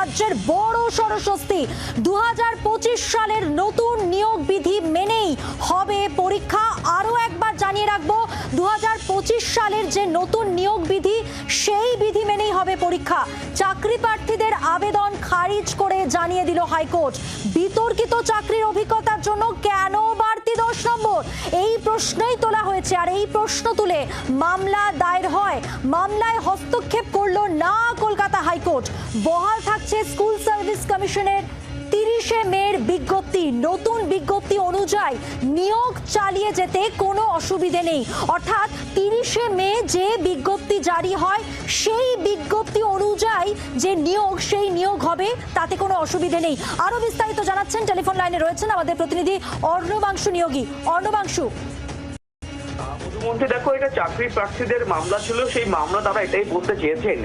রাজ্যের বড় সরস্বস্তি দু সালের নতুন নিয়োগ বিধি মেনেই হবে পরীক্ষা। আরও একবার জানিয়ে রাখব দু হাজার পঁচিশ সালের যে নতুন নিয়োগ বিধি, সেই বিধি মেনেই হবে পরীক্ষা। চাকরি প্রার্থীদের আবেদন খারিজ করে জানিয়ে দিল হাইকোর্ট। বিতর্কিত চাকরির অভিজ্ঞতার জন্য কেন বাড়তি দশ নম্বর এই প্রশ্নই তোলা হয়েছে আর এই প্রশ্ন তুলে মামলা দায়ের হয়। মামলায় হস্তক্ষেপ করল না কলকাতা হাইকোর্ট। বহাল থাকছে স্কুল সার্ভিস কমিশনের তিরিশে মের বিজ্ঞপ্তি। নতুন বিজ্ঞপ্তি অনুযায়ী নিয়োগ চালিয়ে যেতে কোনো অসুবিধে নেই। অর্থাৎ তিরিশে মে যে বিজ্ঞপ্তি জারি হয়, সেই বিজ্ঞপ্তি অনুযায়ী যে নিয়োগ, সেই নিয়োগ হবে, তাতে কোনো অসুবিধে নেই। আরও বিস্তারিত জানাচ্ছেন, টেলিফোন লাইনে রয়েছেন আমাদের প্রতিনিধি অর্ণবাংশু নিয়োগী। অর্ণবাংশু। মধ্যে দেখো, এটা চাকরি প্রার্থীদের মামলা ছিল, সেই মামলা তারা এটাই বলতে চেয়েছেন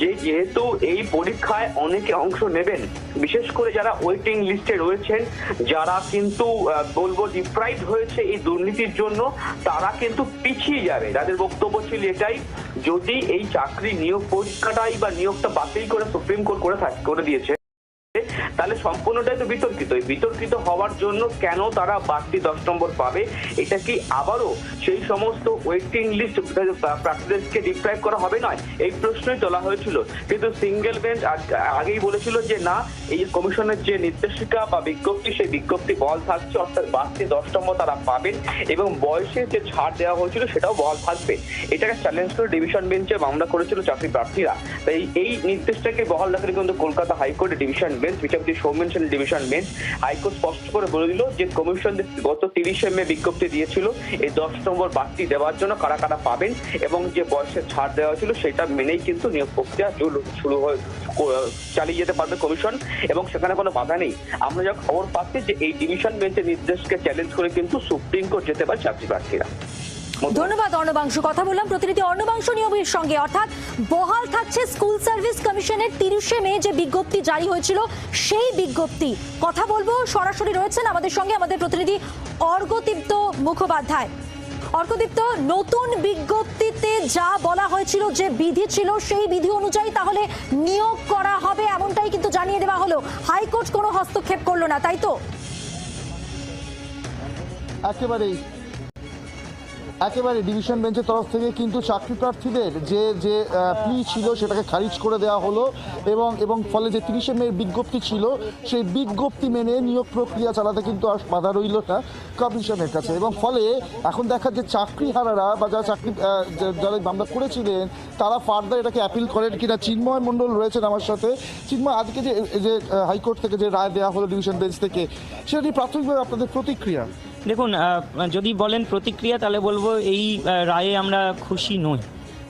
যে যেহেতু এই পরীক্ষায় অনেকে অংশ নেবেন, বিশেষ করে যারা ওয়েটিং লিস্টে রয়েছেন, যারা কিন্তু বলব ডিপ্রাইভ হয়েছে এই দুর্নীতির জন্য, তারা কিন্তু পিছিয়ে যাবে। তাদের বক্তব্য ছিল এটাই, যদি এই চাকরি নিয়োগ পরীক্ষাটাই বা নিয়োগটা বাতিল করে সুপ্রিম কোর্ট করে করে দিয়েছে। তাহলে সম্পূর্ণটাই তো বিতর্কিত। বিতর্কিত হওয়ার জন্য কেন তারা বাড়তি দশ নম্বর পাবে? এটা কি আবারও সেই সমস্ত ওয়েটিং লিস্ট প্রার্থীদেরকে ডিপ্রাইভ করা হবে নয়? এই প্রশ্নই তোলা হয়েছিল। কিন্তু সিঙ্গেল বেঞ্চ আগেই বলেছিল যে না, এই কমিশনের যে নির্দেশিকা বা বিজ্ঞপ্তি, সেই বিজ্ঞপ্তি বল থাকছে, অর্থাৎ বাড়তি দশ নম্বর তারা পাবেন এবং বয়সের যে ছাড় দেওয়া হয়েছিল সেটাও বল থাকবে। এটাকে চ্যালেঞ্জ করে ডিভিশন বেঞ্চে মামলা করেছিল চাকরি প্রার্থীরা। তাই এই নির্দেশটাকে বহাল রাখলে কিন্তু কলকাতা হাইকোর্টে ডিভিশন বেঞ্চ বিচারপতি Soumen Sen division bench high court স্পষ্ট করে বলে দিল যে কমিশন গত তিরিশে মে বিজ্ঞপ্তি দিয়েছিল, এই দশ নম্বর বাড়তি দেওয়ার জন্য কারা কারা পাবেন এবং যে বয়সের ছাড় দেওয়া হয়েছিল সেটা মেনেই কিন্তু নিয়োগ প্রক্রিয়া শুরু- হয়ে চালিয়ে যেতে পারবে কমিশন এবং সেখানে কোনো বাধা নেই আমরা যা খবর পাচ্ছি যে এই ডিভিশন বেঞ্চের নির্দেশকে চ্যালেঞ্জ করে কিন্তু সুপ্রিম কোর্ট যেতে পারে চাকরি প্রার্থীরা। ধন্যবাদ। অর্ণবাংশু। কথা বললাম প্রতিনিধি অর্ণবাংশু নিয়মের সঙ্গে। অর্থাৎ বহাল থাকছে স্কুল সার্ভিস কমিশনের তিরিশে মে যে বিজ্ঞপ্তি জারি হয়েছিল সেই বিজ্ঞপ্তি। কথা বলব সরাসরি রয়েছেন আমাদের সঙ্গে আমাদের প্রতিনিধি অর্ঘদীপ্ত মুখোপাধ্যায়। অর্কদীপ্ত নতুন বিজ্ঞপ্তিতে যা বলা হয়েছিল যে বিধি ছিল সেই বিধি অনুযায়ী তাহলে নিয়োগ করা হবে এমনটাই কিন্তু জানিয়ে দেওয়া হলো। হাইকোর্ট কোনো হস্তক্ষেপ করল না তাই তো? একেবারেই। একেবারে ডিভিশন বেঞ্চের তরফ থেকে কিন্তু চাকরি প্রার্থীদের যে যে প্লি ছিল সেটাকে খারিজ করে দেওয়া হলো এবং এবং ফলে যে তিরিশে মে বিজ্ঞপ্তি ছিল, সেই বিজ্ঞপ্তি মেনে নিয়োগ প্রক্রিয়া চালাতে কিন্তু আর বাধা রইল না কমিশনের কাছে। এবং ফলে এখন দেখা যে চাকরি হারারা বা যারা চাকরি যারা মামলা করেছিলেন, তারা ফার্দার এটাকে অ্যাপিল করেন কিনা চিন্ময় মণ্ডল রয়েছেন আমার সাথে। চিন্ময়, আজকে যে যে হাইকোর্ট থেকে যে রায় দেওয়া হলো ডিভিশন বেঞ্চ থেকে, সেটা নিয়ে প্রাথমিকভাবে আপনাদের প্রতিক্রিয়া? দেখুন যদি বলেন প্রতিক্রিয়া, তাহলে বলব এই রায়ে আমরা খুশি নই।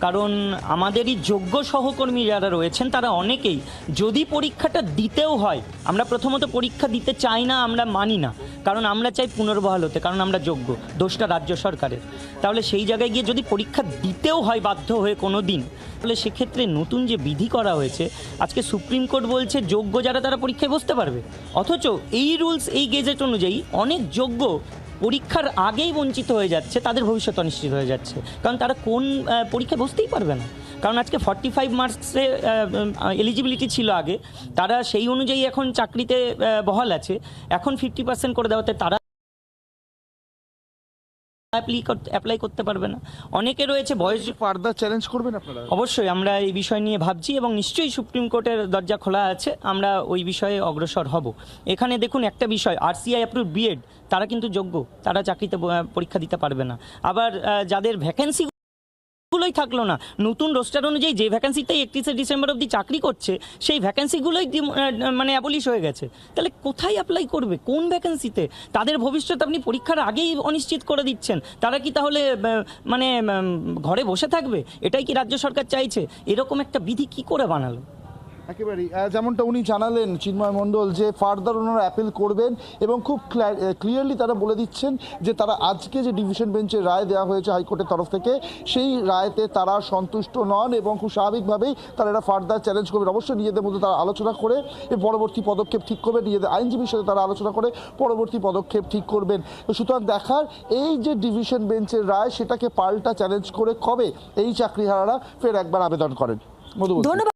কারণ আমাদেরই যোগ্য সহকর্মী যারা রয়েছেন, তারা অনেকেই যদি পরীক্ষাটা দিতেও হয়, আমরা প্রথমত পরীক্ষা দিতে চাই না, আমরা মানি না। কারণ আমরা চাই পুনর্বহাল হতে, কারণ আমরা যোগ্য, দোষটা রাজ্য সরকারের। তাহলে সেই জায়গায় গিয়ে যদি পরীক্ষা দিতেও হয় বাধ্য হয়ে কোনো দিন তাহলে সেক্ষেত্রে নতুন যে বিধি করা হয়েছে, আজকে সুপ্রিম কোর্ট বলছে যোগ্য যারা তারা পরীক্ষায় বসতে পারবে। অথচ এই রুলস, এই গেজেট অনুযায়ী অনেক যোগ্য পরীক্ষার আগেই বঞ্চিত হয়ে যাচ্ছে, তাদের ভবিষ্যৎ অনিশ্চিত হয়ে যাচ্ছে। কারণ তারা কোন পরীক্ষায় বসতেই পারবে না। কারণ আজকে ফর্টি ফাইভ মার্কসে এলিজিবিলিটি ছিল আগে, তারা সেই অনুযায়ী এখন চাকরিতে বহাল আছে। এখন ফিফটি পার্সেন্ট করে দেওয়াতে তারা অ্যাপ্লাই করতে পারবে না। অনেকে রয়েছে বয়স ফার্দার চ্যালেঞ্জ করবেন আপনারা? অবশ্যই আমরা এই বিষয় নিয়ে ভাবছি এবং নিশ্চয়ই সুপ্রিম কোর্টের দরজা খোলা আছে আমরা ওই বিষয়ে অগ্রসর হব। এখানে দেখুন একটা বিষয় আরসিআই অ্যাপ্রুভ বিএড তারা কিন্তু যোগ্য তারা চাকরিতে পরীক্ষা দিতে পারবে না। আবার যাদের ভ্যাকেন্সি থাকল না। নতুন রোস্টার অনুযায়ী যে ভ্যাকেন্সিটাই একত্রিশে ডিসেম্বর অব্দি চাকরি করছে, সেই ভ্যাকেন্সিগুলোই মানে অ্যাবলিশ হয়ে গেছে। তাহলে কোথায় অ্যাপ্লাই করবে? কোন ভ্যাকেন্সিতে তাদের ভবিষ্যৎ আপনি পরীক্ষার আগেই অনিশ্চিত করে দিচ্ছেন। তারা কি তাহলে মানে ঘরে বসে থাকবে? এটাই কি রাজ্য সরকার চাইছে? এরকম একটা বিধি কি করে বানালো? একেবারেই। যেমনটা উনি জানালেন চিন্ময় মণ্ডল যে ফার্দার ওনারা অ্যাপিল করবেন এবং খুব ক্লিয়ারলি তারা বলে দিচ্ছেন যে তারা আজকে যে ডিভিশন বেঞ্চের রায় দেওয়া হয়েছে হাইকোর্টের তরফ থেকে, সেই রায়তে তারা সন্তুষ্ট নন এবং খুব স্বাভাবিকভাবেই তারা এটা ফার্দার চ্যালেঞ্জ করবেন। অবশ্যই নিজেদের মধ্যে তারা আলোচনা করে পরবর্তী পদক্ষেপ ঠিক করবে নিজেদের আইনজীবীর সাথে তারা আলোচনা করে পরবর্তী পদক্ষেপ ঠিক করবেন। তো সুতরাং দেখার এই যে ডিভিশন বেঞ্চের রায়, সেটাকে পাল্টা চ্যালেঞ্জ করে কবে এই চাকরিহারারা ফের একবার আবেদন করেন। ধন্যবাদ।